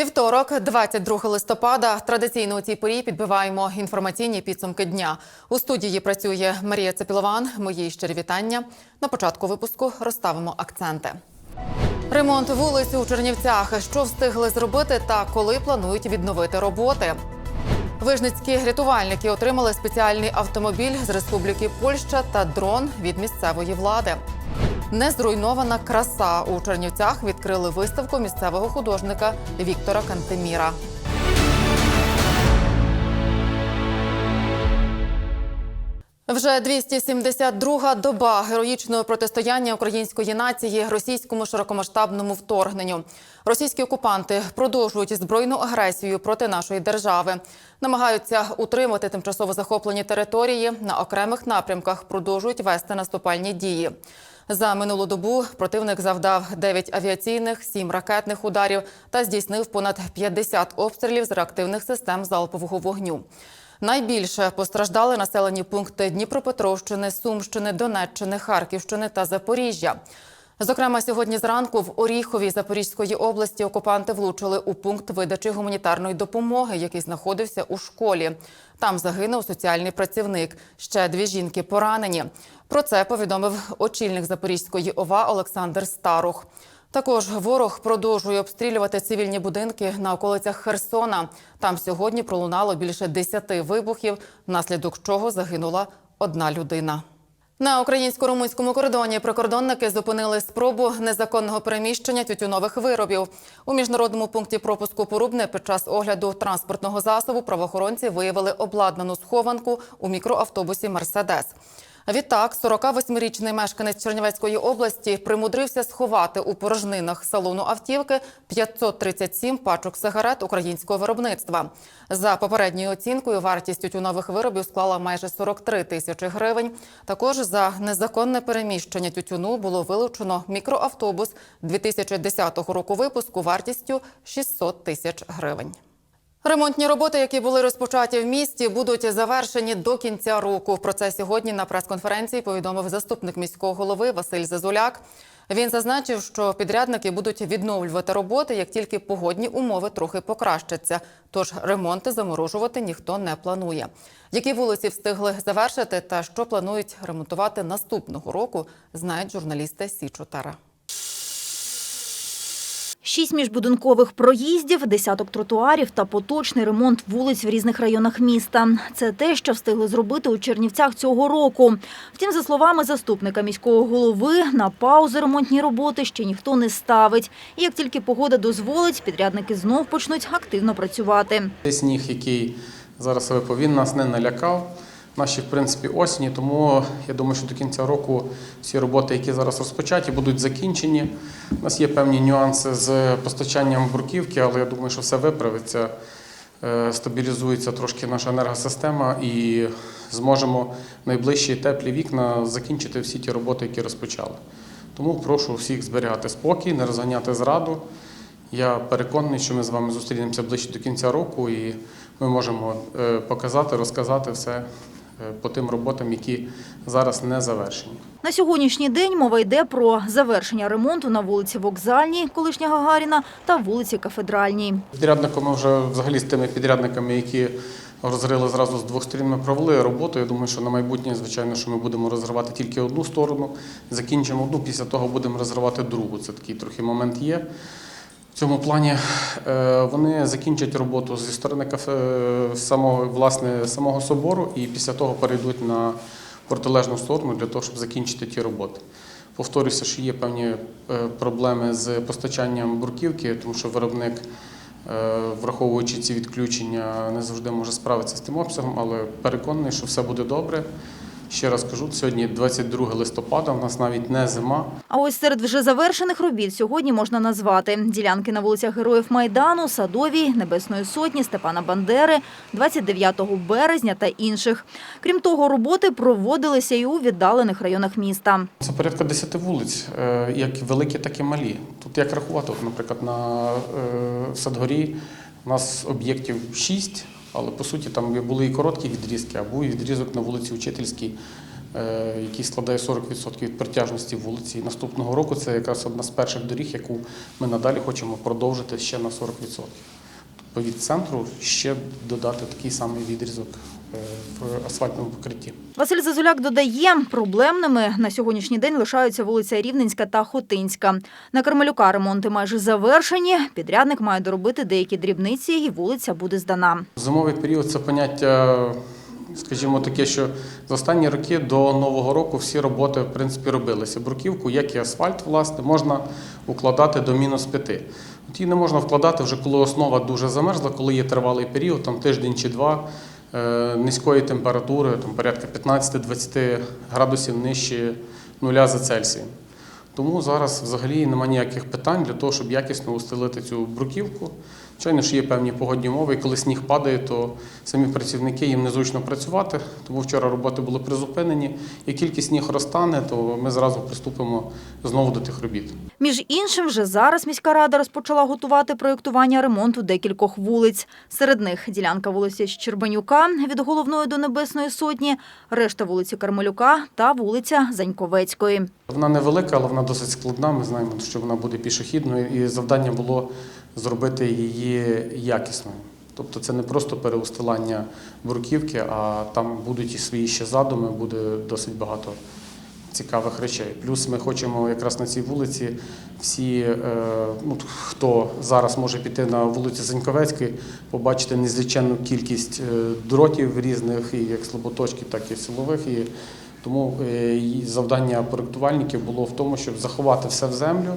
Вівторок, 22 листопада. Традиційно у цій порі підбиваємо інформаційні підсумки дня. У студії працює Марія Цепілован. Мої щирі вітання. На початку випуску розставимо акценти. Ремонт вулиць у Чернівцях. Що встигли зробити та коли планують відновити роботи? Вижницькі рятувальники отримали спеціальний автомобіль з Республіки Польща та дрон від місцевої влади. Незруйнована краса у Чернівцях відкрили виставку місцевого художника Віктора Кантеміра. Вже 272-га доба героїчного протистояння української нації російському широкомасштабному вторгненню. Російські окупанти продовжують збройну агресію проти нашої держави, намагаються утримати тимчасово захоплені території на окремих напрямках. Продовжують вести наступальні дії. За минулу добу противник завдав 9 авіаційних, 7 ракетних ударів та здійснив понад 50 обстрілів з реактивних систем залпового вогню. Найбільше постраждали населені пункти Дніпропетровщини, Сумщини, Донеччини, Харківщини та Запоріжжя. Зокрема, сьогодні зранку в Оріхові Запорізької області окупанти влучили у пункт видачі гуманітарної допомоги, який знаходився у школі. Там загинув соціальний працівник. Ще дві жінки поранені. Про це повідомив очільник Запорізької ОВА Олександр Старух. Також ворог продовжує обстрілювати цивільні будинки на околицях Херсона. Там сьогодні пролунало більше десяти вибухів, внаслідок чого загинула одна людина. На українсько-румунському кордоні прикордонники зупинили спробу незаконного переміщення тютюнових виробів. У міжнародному пункті пропуску Порубне під час огляду транспортного засобу правоохоронці виявили обладнану схованку у мікроавтобусі Мерседес. Відтак, 48-річний мешканець Чернівецької області примудрився сховати у порожнинах салону автівки 537 пачок сигарет українського виробництва. За попередньою оцінкою, вартість тютюнових виробів склала майже 43 тисячі гривень. Також за незаконне переміщення тютюну було вилучено мікроавтобус 2010 року випуску вартістю 600 тисяч гривень. Ремонтні роботи, які були розпочаті в місті, будуть завершені до кінця року. Про це сьогодні на прес-конференції повідомив заступник міського голови Василь Зазуляк. Він зазначив, що підрядники будуть відновлювати роботи, як тільки погодні умови трохи покращаться. Тож ремонти заморожувати ніхто не планує. Які вулиці встигли завершити та що планують ремонтувати наступного року, знають журналісти Січотара. Шість міжбудинкових проїздів, десяток тротуарів та поточний ремонт вулиць в різних районах міста. Це те, що встигли зробити у Чернівцях цього року. Втім, за словами заступника міського голови, на паузу ремонтні роботи ще ніхто не ставить. І як тільки погода дозволить, підрядники знов почнуть активно працювати. Сніг, який зараз випав, нас не налякав. Наші, в принципі, осені, тому я думаю, що до кінця року всі роботи, які зараз розпочаті, будуть закінчені. У нас є певні нюанси з постачанням бурківки, але я думаю, що все виправиться, Е, стабілізується трошки наша енергосистема і зможемо в найближчі теплі вікна закінчити всі ті роботи, які розпочали. Тому прошу всіх зберігати спокій, не розганяти зраду. Я переконаний, що ми з вами зустрінемося ближче до кінця року, і ми можемо е, показати, розказати все по тим роботам, які зараз не завершені. На сьогоднішній день мова йде про завершення ремонту на вулиці Вокзальній, колишня Гагаріна, та вулиці Кафедральній. Підрядником ми вже взагалі з тими підрядниками, які розрили зразу з двох сторін, ми провели роботу. Я думаю, що на майбутнє, звичайно, що ми будемо розривати тільки одну сторону, закінчимо одну, після того будемо розривати другу. Це такий трохи момент є. В цьому плані е, вони закінчать роботу зі сторони кафе е, самого власне самого собору і після того перейдуть на протилежну сторону для того, щоб закінчити ті роботи. Повторюся, що є певні е, проблеми з постачанням бурківки, тому що виробник, враховуючи ці відключення, не завжди може справитися з тим обсягом, але переконаний, що все буде добре. Ще раз кажу, сьогодні 22 листопада, у нас навіть не зима, А ось серед вже завершених робіт сьогодні можна назвати ділянки на вулицях Героїв Майдану, Садовій, Небесної Сотні, Степана Бандери, 29 березня та інших. Крім того, роботи проводилися і у віддалених районах міста. Це порядка 10 вулиць, е, як великі, так і малі. Тут як рахувати, наприклад, на е, Садгорі у нас об'єктів 6, але по суті там були і короткі відрізки, а був і відрізок на вулиці Учительській е, який складає 40% від протяжності вулиці. І наступного року це якраз одна з перших доріг, яку ми надалі хочемо продовжити ще на 40%. Тобто від центру ще додати такий самий відрізок в асфальтному покритті. Василь Зазуляк додає, проблемними на сьогоднішній день лишаються вулиця Рівненська та Хотинська. На Кармелюка ремонти майже завершені. Підрядник має доробити деякі дрібниці, і вулиця буде здана. Зимовий період це поняття, скажімо, таке, що за останні роки до нового року всі роботи в принципі робилися. Бруківку, як і асфальт, власне, можна укладати до мінус 5. От її не можна вкладати вже коли основа дуже замерзла, коли є тривалий період, там тиждень чи два. Е, Низької температури, там порядка 15-20 градусів нижче нуля за Цельсієм. Тому зараз взагалі немає ніяких питань для того, щоб якісно устелити цю бруківку. Звичайно, що є певні погодні умови, і коли сніг падає, то самі працівники їм незручно працювати. Тому вчора роботи були призупинені. Як тільки сніг розтане, то ми зразу приступимо знову до тих робіт. Між іншим, вже зараз міська рада розпочала готувати проєктування ремонту декількох вулиць. Серед них ділянка вулиці Щербанюка від головної до Небесної Сотні, решта вулиці Кармелюка та вулиця Заньковецької. Вона невелика, але вона досить складна. Ми знаємо, що вона буде пішохідною, і завдання було зробити її якісною. Тобто це не просто переустилання бруківки, а там будуть і свої ще задуми, буде досить багато цікавих речей. Плюс ми хочемо якраз на цій вулиці всі, е, ну, хто зараз може піти на вулицю Заньковецької, побачити незліченну кількість е, дротів різних, і як слаботочків, так і силових. І тому е, завдання проєктувальників було в тому, щоб заховати все в землю.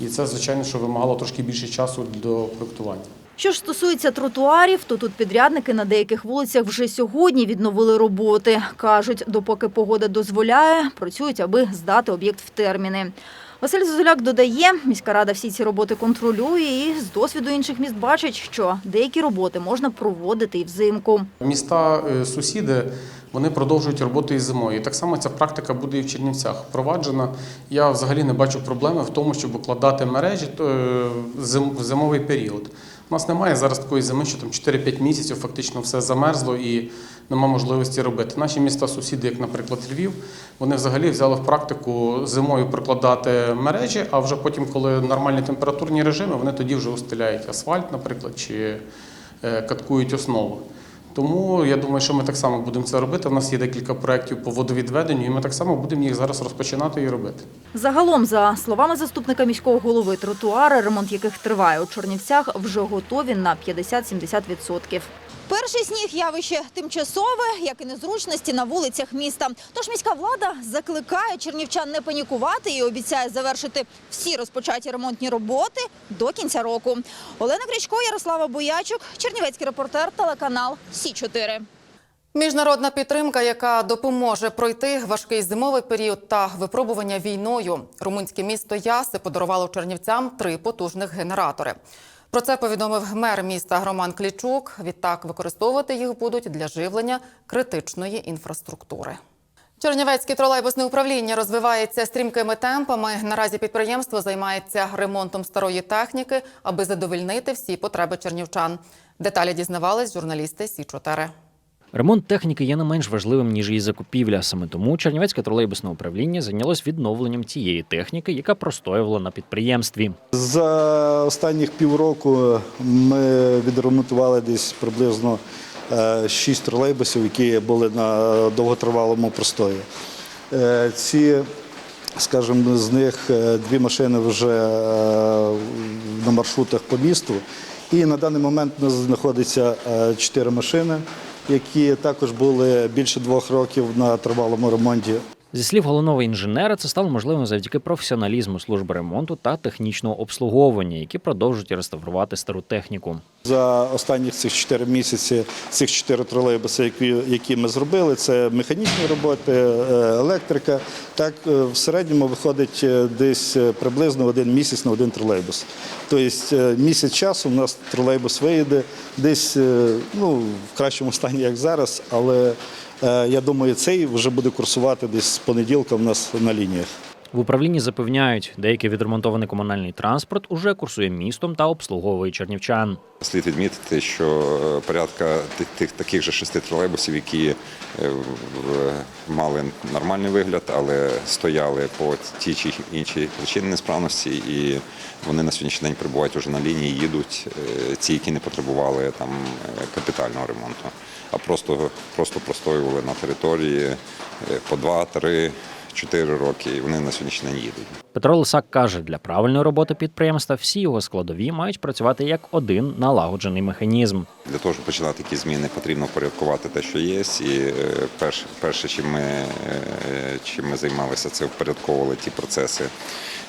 І це, звичайно, що вимагало трошки більше часу до проєктування. Що ж стосується тротуарів, то тут підрядники на деяких вулицях вже сьогодні відновили роботи. Кажуть, допоки погода дозволяє, працюють, аби здати об'єкт в терміни. Василь Зозуляк додає, міська рада всі ці роботи контролює і з досвіду інших міст бачить, що деякі роботи можна проводити і взимку. Міста е, сусіди вони продовжують роботу і зимою. І так само ця практика буде і в Чернівцях впроваджена. Я взагалі не бачу проблеми в тому, щоб укладати мережі е, в зимовий період. У нас немає зараз такої зими, що там 4-5 місяців фактично все замерзло і нема можливості робити. Наші міста сусіди, як, наприклад, Львів, вони взагалі взяли в практику зимою прокладати мережі, а вже потім, коли нормальні температурні режими, вони тоді вже устеляють асфальт, наприклад, чи е, каткують основу. Тому я думаю, що ми так само будемо це робити. У нас є декілька проєктів по водовідведенню, і ми так само будемо їх зараз розпочинати і робити. Загалом, за словами заступника міського голови, тротуари, ремонт яких триває у Чорнівцях, вже готові на 50-70%. Перший сніг явище тимчасове, як і незручності на вулицях міста. Тож міська влада закликає чернівчан не панікувати і обіцяє завершити всі розпочаті ремонтні роботи до кінця року. Олена Крячко, Ярослава Боячук, Чернівецький репортер, телеканал Сі 4 Міжнародна підтримка, яка допоможе пройти важкий зимовий період та випробування війною. Румунське місто Яси подарувало чернівцям три потужних генератори. Про це повідомив мер міста Роман Клічук. Відтак використовувати їх будуть для живлення критичної інфраструктури. Чернівецьке тролейбусне управління розвивається стрімкими темпами. Наразі підприємство займається ремонтом старої техніки, аби задовольнити всі потреби чернівчан. Деталі дізнавались журналісти Сі 4 Ремонт техніки є не менш важливим ніж її закупівля. Саме тому Чернівецьке тролейбусне управління зайнялось відновленням тієї техніки, яка простоювала на підприємстві. За останніх півроку ми відремонтували десь приблизно е, шість тролейбусів, які були на довготривалому простої. Е, Ці, скажімо, з них е, дві машини вже на маршрутах по місту. І на даний момент у нас знаходиться чотири машини, які також були більше двох років на тривалому ремонті. Зі слів головного інженера, це стало можливим завдяки професіоналізму служби ремонту та технічного обслуговування, які продовжують реставрувати стару техніку. За останні цих 4 місяці цих 4 тролейбуси, які, які ми зробили, це механічні роботи, е, електрика. Так е, в середньому виходить е, десь приблизно один місяць на один тролейбус. Тобто місяць часу у нас тролейбус виїде десь ну, в кращому стані, як зараз, але я думаю, цей вже буде курсувати десь з понеділка в нас на лініях. В управлінні запевняють, деякий відремонтований комунальний транспорт уже курсує містом та обслуговує чернівчан. Слід відмітити, що е, порядка тих, тих таких же шести тролейбусів, які е, мали нормальний вигляд, але стояли по ті чи іншій причині несправності, і вони на сьогоднішній день прибувають уже на лінії, їдуть е, ті, які не потребували там капітального ремонту, а просто просто простоювали на території по два-три. Чотири роки, і вони на сьогоднішній день їдуть. Петро Лисак каже, для правильної роботи підприємства всі його складові мають працювати як один налагоджений механізм. Для того щоб починати якісь зміни, потрібно впорядкувати те, що є. І е, перше, перше чим ми е, е, чим ми займалися, це впорядковували ті процеси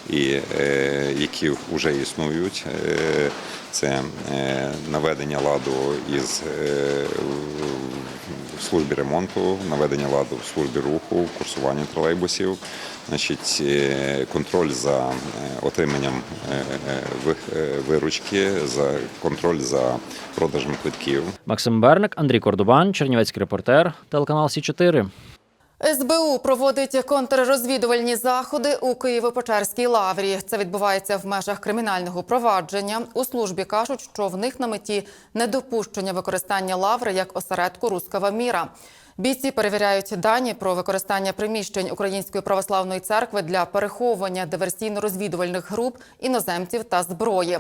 і, е, які вже існують. Е, Це е, наведення ладу із в службі ремонту, наведення ладу в службі руху, курсування тролейбусів, значить, контроль за отриманням ви- виручки, за контроль за продажем квитків. Максим Берник, Андрій Кордубан, Чернівецький репортер, телеканал Сі 4 СБУ проводить контррозвідувальні заходи у Києво-Печерській лаврі. Це відбувається в межах кримінального провадження. У службі кажуть, що в них на меті недопущення використання лаври як осередку руского міра. Бійці перевіряють дані про використання приміщень Української православної церкви для переховування диверсійно-розвідувальних груп іноземців та зброї.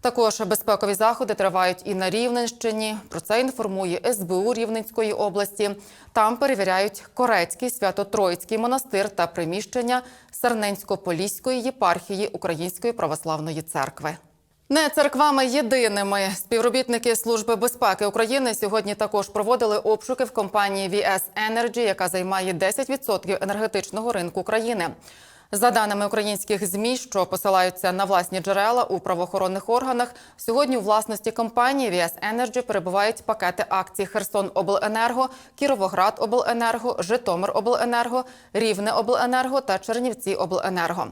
Також безпекові заходи тривають і на Рівненщині. Про це інформує СБУ Рівненської області. Там перевіряють Корецький Свято-Троїцький монастир та приміщення Сарненсько-Поліської єпархії Української православної церкви. Не церквами єдиними співробітники Служби безпеки України сьогодні також проводили обшуки в компанії VS Energy, яка займає 10% енергетичного ринку країни. За даними українських змі, що посилаються на власні джерела у правоохоронних органах, сьогодні у власності компанії VS Energy перебувають пакети акцій Херсон Обленерго, Кіровоград Обленерго, Житомир Обленерго, Рівне Обленерго та Чернівці Обленерго.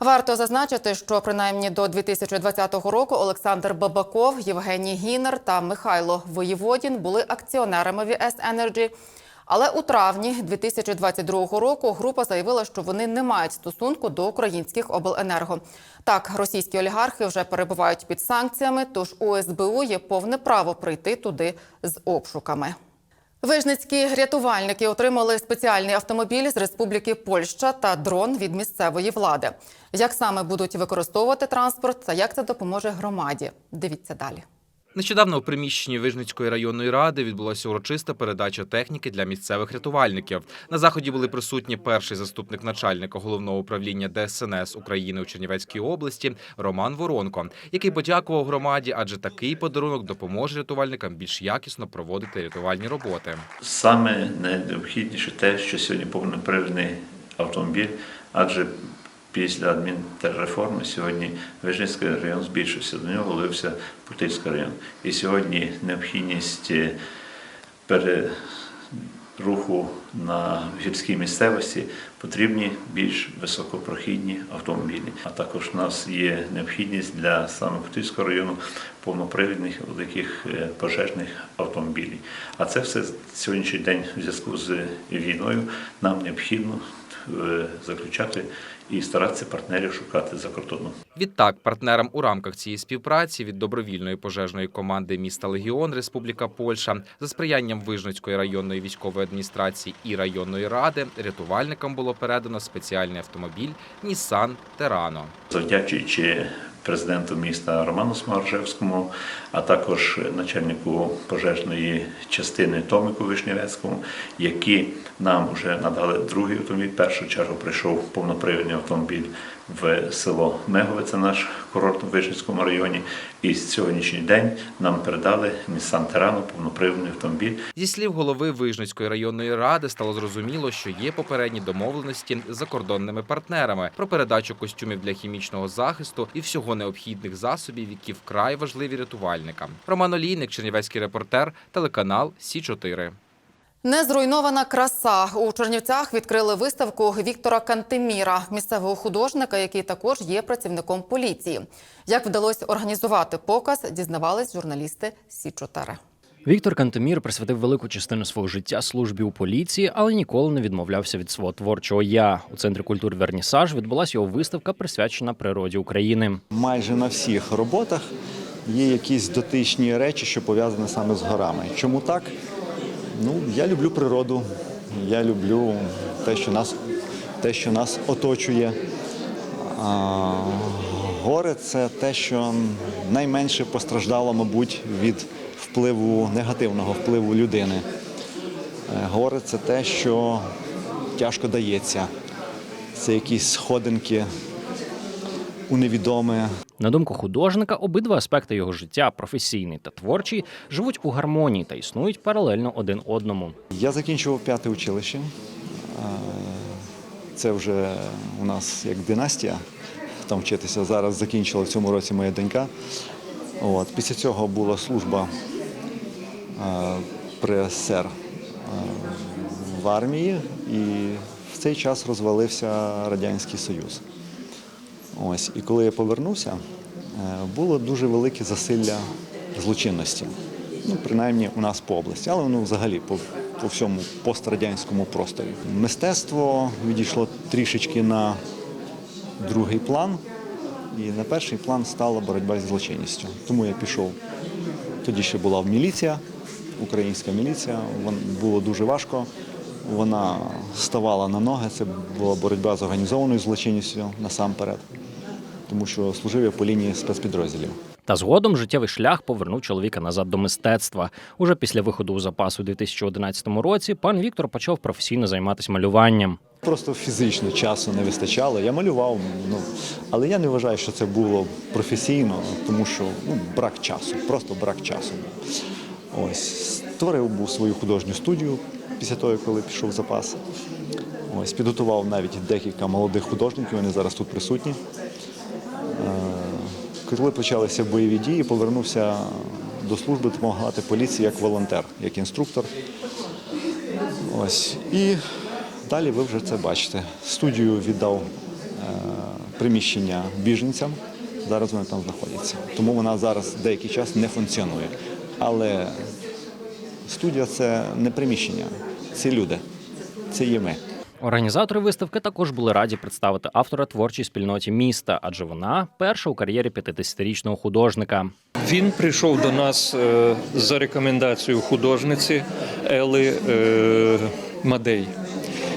Варто зазначити, що принаймні до 2020 року Олександр Бабаков, Євгеній Гінер та Михайло Воєводін були акціонерами VS Energy. Але у травні 2022 року група заявила, що вони не мають стосунку до українських обленерго. Так, російські олігархи вже перебувають під санкціями, тож у СБУ є повне право прийти туди з обшуками. Вижницькі рятувальники отримали спеціальний автомобіль з Республіки Польща та дрон від місцевої влади. Як саме будуть використовувати транспорт та як це допоможе громаді? Дивіться далі. Нещодавно у приміщенні Вижницької районної ради відбулася урочиста передача техніки для місцевих рятувальників. На заході були присутні перший заступник начальника головного управління ДСНС України у Чернівецькій області Роман Воронко, який подякував громаді, адже такий подарунок допоможе рятувальникам більш якісно проводити рятувальні роботи. Саме найнеобхідніше те, що сьогодні повнопривідний автомобіль, адже після адмінтерреформи сьогодні Вижницький район збільшився, до нього влився Путильський район. І сьогодні необхідність е, переруху на гірській місцевості потрібні більш високопрохідні автомобілі. А також у нас є необхідність для саме Путильського району повнопривідних великих е, пожежних автомобілів. А це все сьогоднішній день в зв'язку з війною нам необхідно заключати і старатися партнерів шукати за кордоном. Відтак, партнерам у рамках цієї співпраці від добровільної пожежної команди міста Легіон Республіка Польща за сприянням Вижницької районної військової адміністрації і районної ради рятувальникам було передано спеціальний автомобіль Нісан Терано, завдячуючи президенту міста Роману Смаржевському, а також начальнику пожежної частини Томику Вишневецькому, які нам вже надали другий автомобіль. В першу чергу прийшов повнопривідний автомобіль в село Мегове, це наш курорт у Вишницькому районі. І сьогоднішній день нам передали Nissan Terrano, повнопривідний автомобіль. Зі слів голови Вижницької районної ради стало зрозуміло, що є попередні домовленості з закордонними партнерами про передачу костюмів для хімічного захисту і всього необхідних засобів, які вкрай важливі рятувальникам. Роман Олійник, Чернівецький репортер, телеканал Сі 4 Незруйнована краса у Чернівцях відкрили виставку Віктора Кантеміра, місцевого художника, який також є працівником поліції. Як вдалося організувати показ, дізнавались журналісти Сі 4 Віктор Кантемір присвятив велику частину свого життя службі у поліції, але ніколи не відмовлявся від свого творчого я. У центрі культури Вернісаж відбулася його виставка, присвячена природі України. майже на всіх роботах є якісь дотичні речі, що пов'язані саме з горами. Чому так? Ну, я люблю природу, я люблю те, що нас, те, що нас оточує. А, гори це те, що найменше постраждало, мабуть, від впливу негативного впливу людини. Е, Гори це те, що тяжко дається. Це якісь сходинки у невідоме, На думку художника, обидва аспекти його життя, професійний та творчий, живуть у гармонії та існують паралельно один одному. Я закінчував п'яте училище. Е, Це вже у нас як династія там вчитися. Зараз закінчила в цьому році моя донька. От. Після цього була служба е, при СССР е, в армії, і в цей час розвалився Радянський Союз. Ось. І коли я повернувся, е, було дуже велике засилля злочинності. Ну, принаймні у нас по області, але воно взагалі по, по всьому пострадянському просторі. Мистецтво відійшло трішечки на другий план, і на перший план стала боротьба зі злочинністю. Тому я пішов. Тоді ще була міліція, українська міліція. Вон- Було дуже важко. Вона ставала на ноги. Це була боротьба з організованою злочинністю насамперед, тому що служив я по лінії спецпідрозділів. Та згодом життєвий шлях повернув чоловіка назад до мистецтва. Уже після виходу у запас у 2011 році пан Віктор почав професійно займатися малюванням. Просто фізично часу не вистачало. Я малював, ну але я не вважаю, що це було професійно, тому що ну, брак часу, просто брак часу. Ось створив був свою художню студію після того, коли пішов запас. Ось підготував навіть декілька молодих художників, вони зараз тут присутні. Е, Коли почалися бойові дії, повернувся до служби допомагати поліції як волонтер, як інструктор. Ось. І далі ви вже це бачите. Студію віддав е, приміщення біженцям. Зараз вони там знаходяться. Тому вона зараз деякий час не функціонує. Але студія це не приміщення, це люди, це є ми. Організатори виставки також були раді представити автора творчій спільноті міста, адже вона перша у кар'єрі 50-річного художника. Він прийшов до нас е, за рекомендацією художниці Ели е, Мадей.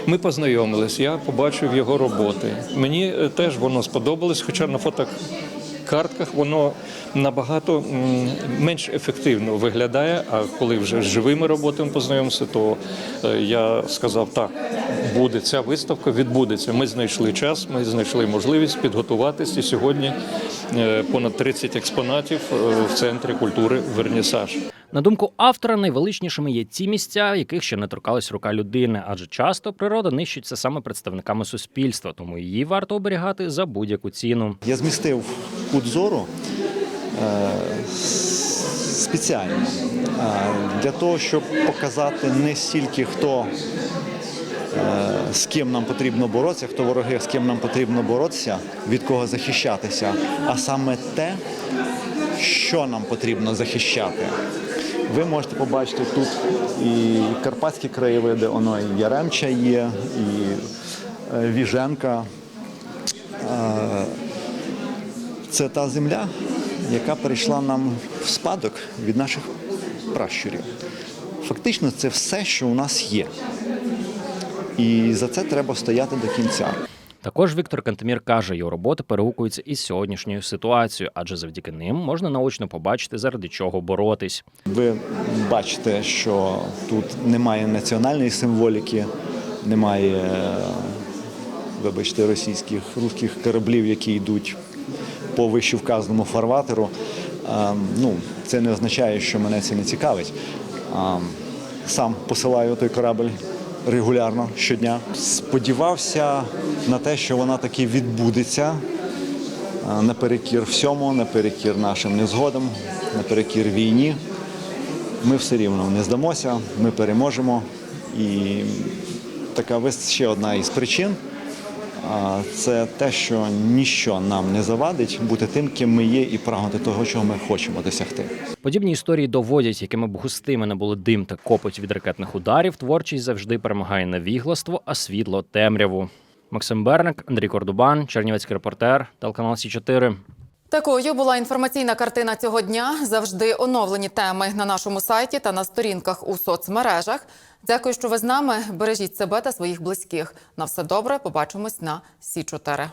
Ми познайомились, я побачив його роботи. Мені е, теж воно сподобалось, хоча на фотокартках воно набагато менш ефективно виглядає. А коли вже з живими роботами познайомимося, то е, я сказав, так, буде ця виставка, відбудеться. Ми знайшли час, ми знайшли можливість підготуватися. Сьогодні е, понад 30 експонатів е, в центрі культури Вернісаж. На думку автора, найвеличнішими є ті місця, яких ще не торкалась рука людини, адже часто природа нищиться саме представниками суспільства, тому її варто оберігати за будь-яку ціну. Я змістив кут зору е, спеціально е, для того, щоб показати не стільки хто. е, З ким нам потрібно боротися, хто вороги, з ким нам потрібно боротися, від кого захищатися, а саме те, що нам потрібно захищати. Ви можете побачити тут і карпатські краєвиди, воно і Яремча є, і е, Віженка. Е, Це та земля, яка перейшла нам в спадок від наших пращурів. Фактично, це все, що у нас є. І за це треба стояти до кінця. Також Віктор Кантемір каже, його роботи перегукуються із сьогоднішньою ситуацією, адже завдяки ним можна наочно побачити, заради чого боротись. Ви бачите, що тут немає національної символіки, немає, е, вибачте, російських русських кораблів, які йдуть по вищевказаному фарватеру. Ну, це не означає, що мене це не цікавить. Сам посилаю той корабль регулярно щодня. Сподівався на те, що вона таки відбудеться наперекір всьому, наперекір нашим незгодам, наперекір війні. Ми все рівно не здамося, ми переможемо. І така ви ще одна із причин, це те, що ніщо нам не завадить бути тим, ким ми є, і прагнути того, чого ми хочемо досягти. Подібні історії доводять, якими б густими не були дим та копоть від ракетних ударів, творчість завжди перемагає невігластво, а світло темряву. Максим Берник, Андрій Кордубан, Чернівецький репортер, телеканал Сі 4 Такою була інформаційна картина цього дня. Завжди оновлені теми на нашому сайті та на сторінках у соцмережах. Дякую, що ви з нами. Бережіть себе та своїх близьких. На все добре. Побачимось на Сі 4